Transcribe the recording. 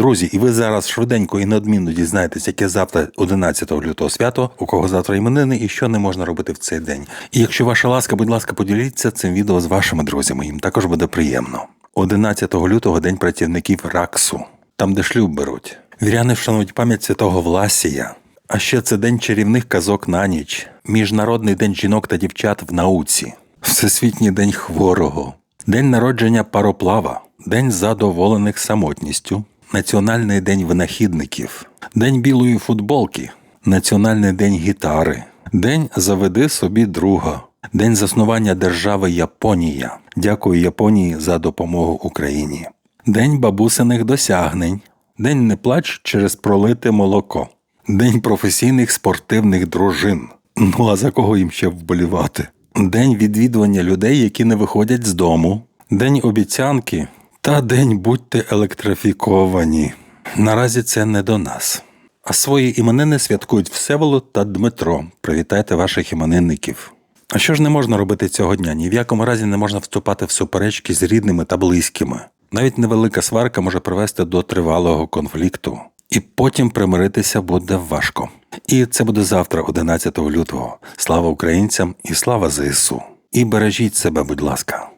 Друзі, і ви зараз швиденько і неодмінно дізнаєтесь, яке завтра 11 лютого свято, у кого завтра іменини і що не можна робити в цей день. І якщо ваша ласка, будь ласка, поділіться цим відео з вашими друзями. Їм також буде приємно. 11 лютого день працівників РАКСу, там де шлюб беруть. Віряни вшанують пам'ять святого Власія. А ще це день чарівних казок на ніч, Міжнародний день жінок та дівчат в науці, Всесвітній день хворого, День народження пароплава, День задоволених самотністю, Національний день винахідників, День білої футболки, Національний день гітари, День заведи собі друга, День заснування держави Японія. Дякую Японії за допомогу Україні. День бабусиних досягнень, День не плач через пролите молоко, День професійних спортивних дружин. Ну а за кого їм ще вболівати? День відвідування людей, які не виходять з дому, День обіцянки та день будьте електрифіковані. Наразі це не до нас. А свої іменини святкують Всеволод та Дмитро. Привітайте ваших іменинників. А що ж не можна робити цього дня? Ні в якому разі не можна вступати в суперечки з рідними та близькими. Навіть невелика сварка може привести до тривалого конфлікту, і потім примиритися буде важко. І це буде завтра, 11 лютого. Слава українцям і слава ЗСУ. І бережіть себе, будь ласка.